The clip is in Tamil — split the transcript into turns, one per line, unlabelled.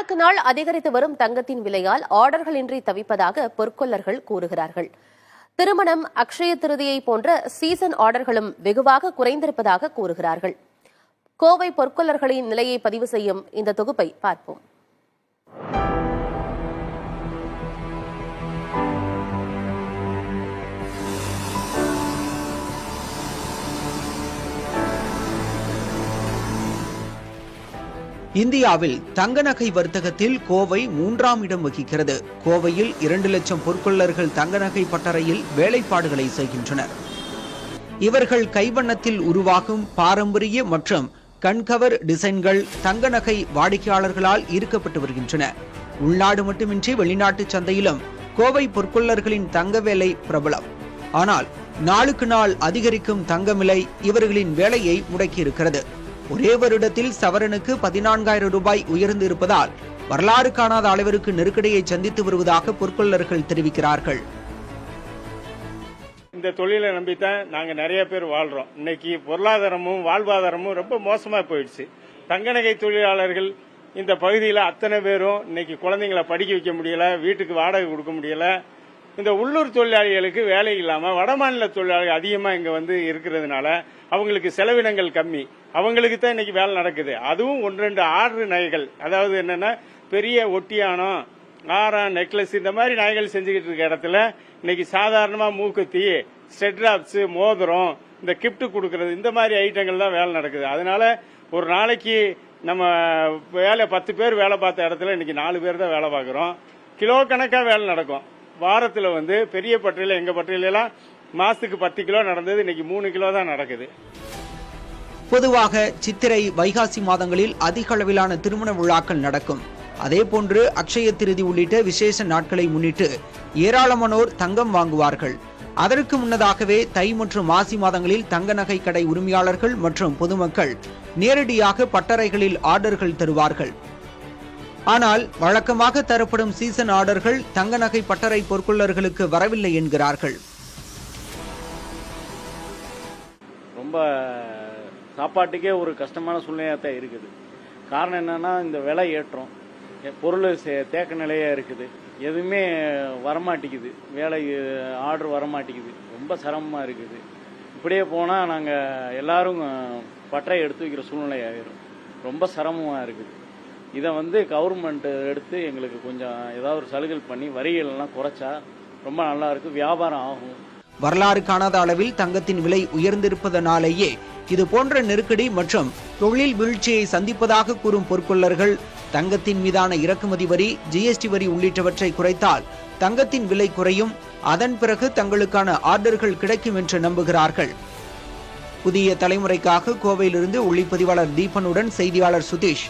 நாளுக்கு நாள் அதிகரித்து வரும் தங்கத்தின் விலையால் ஆர்டர்களின்றி தவிப்பதாக பொற்கொள்ளர்கள் கூறுகிறார்கள். திருமணம் அக்ஷய திருதியை போன்ற சீசன் ஆர்டர்களும் வெகுவாக குறைந்திருப்பதாக கூறுகிறார்கள். கோவை பொற்கொள்ளர்களின் நிலையை பதிவு செய்யும் இந்த தொகுப்பை பார்ப்போம்.
இந்தியாவில் தங்க நகை வர்த்தகத்தில் கோவை மூன்றாம் இடம் வகிக்கிறது. கோவையில் இரண்டு லட்சம் பொற்கொள்ளர்கள் தங்க நகை பட்டறையில் வேலைப்பாடுகளை செய்கின்றனர். இவர்கள் கைவண்ணத்தில் உருவாகும் பாரம்பரிய மற்றும் கண்கவர் டிசைன்கள் தங்க நகை வாடிக்கையாளர்களால் ஈர்க்கப்பட்டு வருகின்றன. உள்நாடு மட்டுமின்றி வெளிநாட்டு சந்தையிலும் கோவை பொற்கொள்ளர்களின் தங்க வேலை பிரபலம். ஆனால் நாளுக்கு நாள் அதிகரிக்கும் தங்கமிலை இவர்களின் வேலையை முடக்கியிருக்கிறது. ஒரே வருடத்தில் சவரனுக்கு பதினான்காயிரம் ரூபாய் உயர்ந்து இருப்பதால் வரலாறு காணாத அளவிற்கு நெருக்கடியை சந்தித்து வருவதாக பொற்கொள்ளர்கள் தெரிவிக்கிறார்கள்.
இந்த தொழிலை நம்பித்தான் நாங்க நிறைய பேர் வாழ்றோம். இன்னைக்கு பொருளாதாரமும் வாழ்வாதாரமும் ரொம்ப மோசமா போயிடுச்சு. தங்க நகை தொழிலாளர்கள் இந்த பகுதியில் அத்தனை பேரும் இன்னைக்கு குழந்தைங்களை படிக்க வைக்க முடியல வீட்டுக்கு வாடகை கொடுக்க முடியல. இந்த உள்ளூர் தொழிலாளிகளுக்கு வேலை இல்லாமல் வடமாநில தொழிலாளிகள் அதிகமாக இங்கே வந்து இருக்கிறதுனால அவங்களுக்கு செலவினங்கள் கம்மி. அவங்களுக்கு தான் இன்னைக்கு வேலை நடக்குது. அதுவும் ஒன்று ரெண்டு ஆறு நகைகள். அதாவது என்னன்னா பெரிய ஒட்டியானம் ஆரம் நெக்லஸ் இந்த மாதிரி நகைகள் செஞ்சுக்கிட்டு இருக்க இடத்துல இன்னைக்கு சாதாரணமா மூக்குத்தி ஸ்டெட்ராப்ஸ் மோதிரம் இந்த கிஃப்ட் கொடுக்கறது இந்த மாதிரி ஐட்டங்கள் தான் வேலை நடக்குது. அதனால ஒரு நாளைக்கு நம்ம வேலை பத்து பேர் வேலை பார்த்த இடத்துல இன்னைக்கு நாலு பேர் தான் வேலை பார்க்குறோம். கிலோ கணக்காக வேலை நடக்கும். வாரத்தில் வந்து பெரிய பட்டறையில் எங்கள் பட்டறையிலலாம் மாசத்துக்கு பத்து கிலோ நடந்தது இன்னைக்கு மூணு கிலோ தான் நடக்குது.
பொதுவாக சித்திரை வைகாசி மாதங்களில் அதிக அளவிலான திருமண விழாக்கள் நடக்கும். அதேபோன்று அக்ஷய திருதி உள்ளிட்ட விசேஷ நாட்களை முன்னிட்டு ஏராளமானோர் தங்கம் வாங்குவார்கள். அதற்கு முன்னதாகவே தை மற்றும் மாசி மாதங்களில் தங்க நகை கடை உரிமையாளர்கள் மற்றும் பொதுமக்கள் நேரடியாக பட்டறைகளில் ஆர்டர்கள் தருவார்கள். ஆனால் வழக்கமாக தரப்படும் சீசன் ஆர்டர்கள் தங்க நகை பட்டறை பொற்கொள்ளர்களுக்கு வரவில்லை என்கிறார்கள்.
ரொம்ப சாப்பாட்டுக்கே ஒரு கஷ்டமான சூழ்நிலையாக தான் இருக்குது. காரணம் என்னன்னா இந்த விலை ஏற்றம் பொருள் சே- தேக்க நிலையாக இருக்குது. எதுவுமே வரமாட்டேங்குது. வேலை ஆர்டர் வரமாட்டேங்குது. ரொம்ப சிரமமாக இருக்குது. இப்படியே போனால் நாங்கள் எல்லாரும் அஹ், பட்டறை எடுத்து வைக்கிற சூழ்நிலை ஆகிரும் ரொம்ப சிரமமாக இருக்குது. இதை வந்து கவர்மெண்ட் எடுத்து எங்களுக்கு கொஞ்சம் ஏதாவது ஒரு சலுகை பண்ணி வரிகள் எல்லாம் குறைச்சா ரொம்ப நல்லா இருக்கு வியாபாரம் ஆகும்.
வரலாறு காணாத அளவில் தங்கத்தின் விலை உயர்ந்திருப்பதனாலேயே இது போன்ற நெருக்கடி மற்றும் தொழில் வீழ்ச்சியை சந்திப்பதாக கூறும் பொற்கொள்ளர்கள் தங்கத்தின் மீதான இறக்குமதி வரி ஜிஎஸ்டி வரி உள்ளிட்டவற்றை குறைத்தால் தங்கத்தின் விலை குறையும். அதன் பிறகு தங்களுக்கான ஆர்டர்கள் கிடைக்கும் என்று நம்புகிறார்கள். புதிய தலைமுறைக்காக கோவையிலிருந்து ஒளிப்பதிவாளர் தீபனுடன் செய்தியாளர் சுதீஷ்.